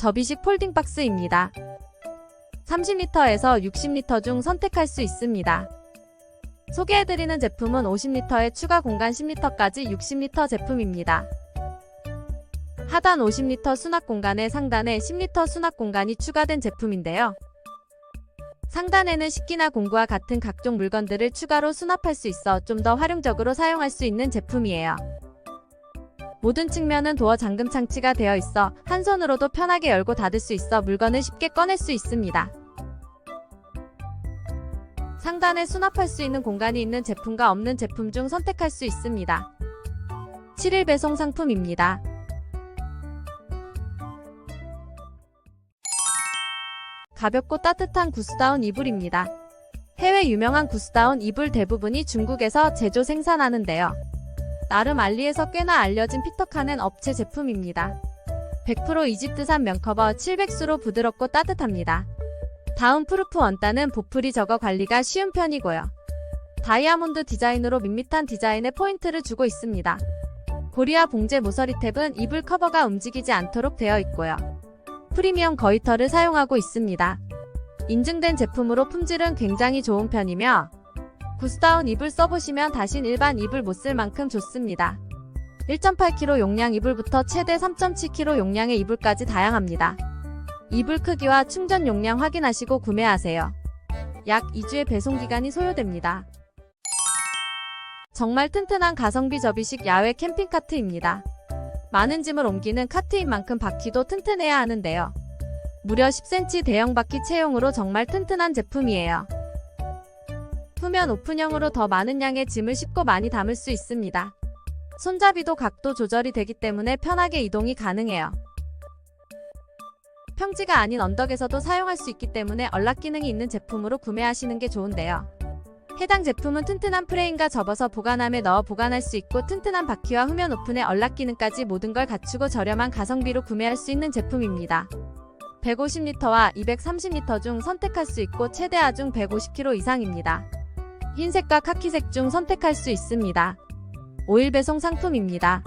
접이식 폴딩 박스입니다. 30리터에서 60리터 중 선택할 수 있습니다. 소개해드리는 제품은 50리터에 추가 공간 10리터까지 60리터 제품입니다. 하단 50리터 수납 공간에 상단에 10리터 수납 공간이 추가된 제품인데요. 상단에는 식기나 공구와 같은 각종 물건들을 추가로 수납할 수 있어 좀 더 활용적으로 사용할 수 있는 제품이에요. 모든 측면은 도어 잠금 장치가 되어 있어 한 손으로도 편하게 열고 닫을 수 있어 물건을 쉽게 꺼낼 수 있습니다. 상단에 수납할 수 있는 공간이 있는 제품과 없는 제품 중 선택할 수 있습니다. 7일 배송 상품입니다. 가볍고 따뜻한 구스다운 이불입니다. 해외 유명한 구스다운 이불 대부분이 중국에서 제조 생산하는데요. 나름 알리에서 꽤나 알려진 피터카는 업체 제품입니다. 100% 이집트산 면커버 700수로 부드럽고 따뜻합니다. 다음 프루프 원단은 보풀이 적어 관리가 쉬운 편이고요. 다이아몬드 디자인으로 밋밋한 디자인에 포인트를 주고 있습니다. 고리와 봉제 모서리 탭은 이불 커버가 움직이지 않도록 되어 있고요. 프리미엄 거위털을 사용하고 있습니다. 인증된 제품으로 품질은 굉장히 좋은 편이며 구스다운 이불 써보시면 다신 일반 이불 못 쓸 만큼 좋습니다. 1.8kg 용량 이불부터 최대 3.7kg 용량의 이불까지 다양합니다. 이불 크기와 충전 용량 확인하시고 구매하세요. 약 2주의 배송 기간이 소요됩니다. 정말 튼튼한 가성비 접이식 야외 캠핑 카트입니다. 많은 짐을 옮기는 카트인 만큼 바퀴도 튼튼해야 하는데요. 무려 10cm 대형 바퀴 체용으로 정말 튼튼한 제품이에요. 후면 오픈형으로 더 많은 양의 짐을 쉽고 많이 담을 수 있습니다. 손잡이도 각도 조절이 되기 때문에 편하게 이동이 가능해요. 평지가 아닌 언덕에서도 사용할 수 있기 때문에 언락 기능이 있는 제품으로 구매하시는 게 좋은데요. 해당 제품은 튼튼한 프레임과 접어서 보관함에 넣어 보관할 수 있고 튼튼한 바퀴와 후면 오픈의 언락 기능까지 모든 걸 갖추고 저렴한 가성비로 구매할 수 있는 제품입니다. 150리터와 230리터 중 선택할 수 있고 최대 하중 150kg 이상입니다. 흰색과 카키색 중 선택할 수 있습니다. 5일 배송 상품입니다.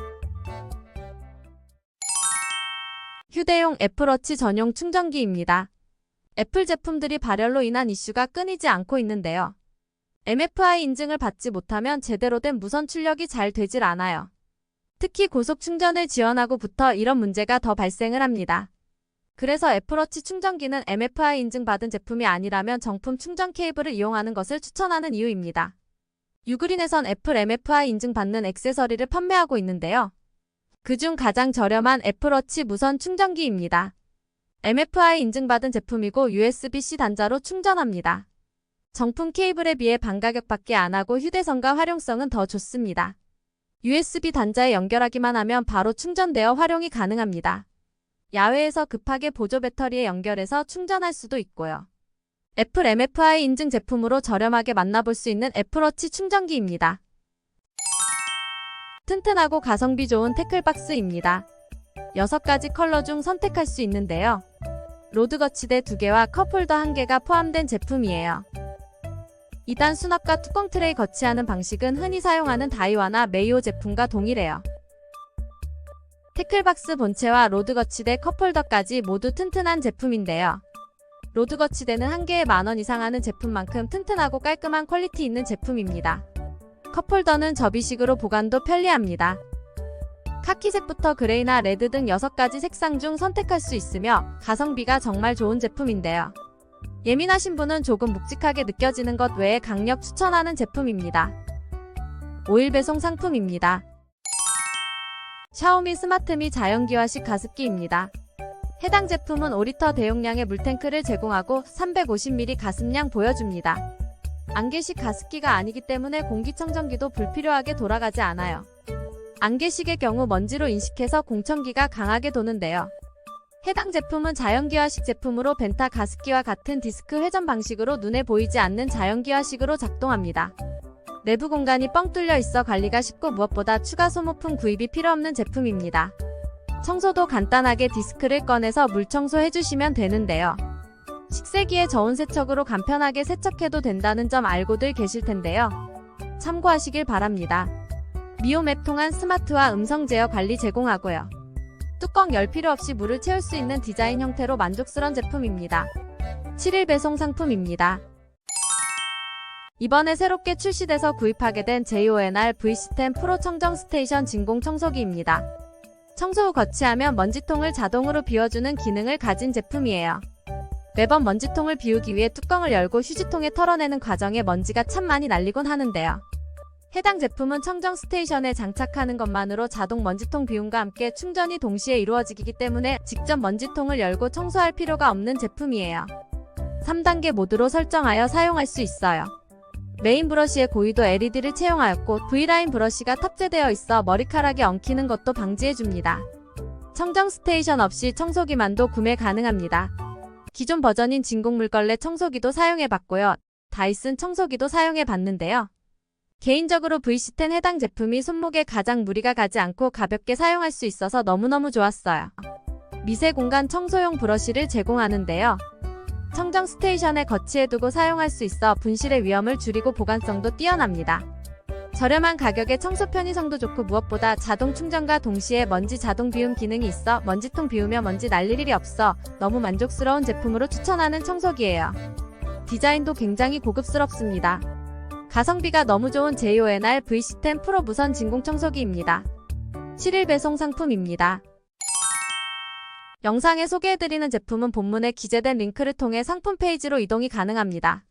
휴대용 애플워치 전용 충전기입니다. 애플 제품들이 발열로 인한 이슈가 끊이지 않고 있는데요. MFI 인증을 받지 못하면 제대로 된 무선 출력이 잘 되질 않아요. 특히 고속 충전을 지원하고부터 이런 문제가 더 발생을 합니다. 그래서 애플워치 충전기는 MFI 인증받은 제품이 아니라면 정품 충전 케이블을 이용하는 것을 추천하는 이유입니다. 유그린에선 애플 MFI 인증받는 액세서리를 판매하고 있는데요. 그중 가장 저렴한 애플워치 무선 충전기입니다. MFI 인증받은 제품이고 USB-C 단자로 충전합니다. 정품 케이블에 비해 반가격밖에 안 하고 휴대성과 활용성은 더 좋습니다. USB 단자에 연결하기만 하면 바로 충전되어 활용이 가능합니다. 야외에서 급하게 보조 배터리에 연결해서 충전할 수도 있고요. 애플 MFI 인증 제품으로 저렴하게 만나볼 수 있는 애플워치 충전기입니다. 튼튼하고 가성비 좋은 태클박스입니다. 6가지 컬러 중 선택할 수 있는데요. 로드 거치대 2개와 컵홀더 1개가 포함된 제품이에요. 2단 수납과 뚜껑 트레이 거치하는 방식은 흔히 사용하는 다이와나 메이오 제품과 동일해요. 태클박스 본체와 로드 거치대 컵홀더까지 모두 튼튼한 제품인데요. 로드 거치대는 한 개에 만원 이상 하는 제품만큼 튼튼하고 깔끔한 퀄리티 있는 제품입니다. 컵홀더는 접이식으로 보관도 편리합니다. 카키색부터 그레이나 레드 등 6가지 색상 중 선택할 수 있으며 가성비가 정말 좋은 제품인데요. 예민하신 분은 조금 묵직하게 느껴지는 것 외에 강력 추천하는 제품입니다. 5일 배송 상품입니다. 샤오미 스마트미 자연기화식 가습기입니다. 해당 제품은 5리터 대용량의 물탱크를 제공하고 350ml 가습량 보여줍니다. 안개식 가습기가 아니기 때문에 공기청정기도 불필요하게 돌아가지 않아요. 안개식의 경우 먼지로 인식해서 공청기가 강하게 도는데요. 해당 제품은 자연기화식 제품으로 벤타 가습기와 같은 디스크 회전 방식으로 눈에 보이지 않는 자연기화식으로 작동합니다. 내부 공간이 뻥 뚫려 있어 관리가 쉽고 무엇보다 추가 소모품 구입이 필요 없는 제품입니다. 청소도 간단하게 디스크를 꺼내서 물 청소해주시면 되는데요. 식세기에 저온 세척으로 간편하게 세척해도 된다는 점 알고들 계실 텐데요. 참고하시길 바랍니다. 미오맵 통한 스마트와 음성 제어 관리 제공하고요. 뚜껑 열 필요 없이 물을 채울 수 있는 디자인 형태로 만족스러운 제품입니다. 7일 배송 상품입니다. 이번에 새롭게 출시돼서 구입하게 된 JONR V10 프로 청정 스테이션 진공 청소기입니다. 청소 후 거치하면 먼지통을 자동으로 비워주는 기능을 가진 제품이에요. 매번 먼지통을 비우기 위해 뚜껑을 열고 휴지통에 털어내는 과정에 먼지가 참 많이 날리곤 하는데요. 해당 제품은 청정 스테이션에 장착하는 것만으로 자동 먼지통 비움과 함께 충전이 동시에 이루어지기 때문에 직접 먼지통을 열고 청소할 필요가 없는 제품이에요. 3단계 모드로 설정하여 사용할 수 있어요. 메인 브러쉬의 고유도 LED를 채용하였고 V라인 브러쉬가 탑재되어 있어 머리카락이 엉키는 것도 방지해줍니다. 청정 스테이션 없이 청소기만도 구매 가능합니다. 기존 버전인 진공 물걸레 청소기도 사용해봤고요. 다이슨 청소기도 사용해봤는데요. 개인적으로 V10 해당 제품이 손목에 가장 무리가 가지 않고 가볍게 사용할 수 있어서 너무너무 좋았어요. 미세 공간 청소용 브러쉬를 제공하는데요. 청정 스테이션에 거치해 두고 사용할 수 있어 분실의 위험을 줄이고 보관성도 뛰어납니다. 저렴한 가격에 청소 편의성도 좋고 무엇보다 자동 충전과 동시에 먼지 자동 비움 기능이 있어 먼지통 비우며 먼지 날릴 일이 없어 너무 만족스러운 제품으로 추천하는 청소기예요. 디자인도 굉장히 고급스럽습니다. 가성비가 너무 좋은 JONR V10 프로 무선 진공 청소기입니다. 7일 배송 상품입니다. 영상에 소개해드리는 제품은 본문에 기재된 링크를 통해 상품 페이지로 이동이 가능합니다.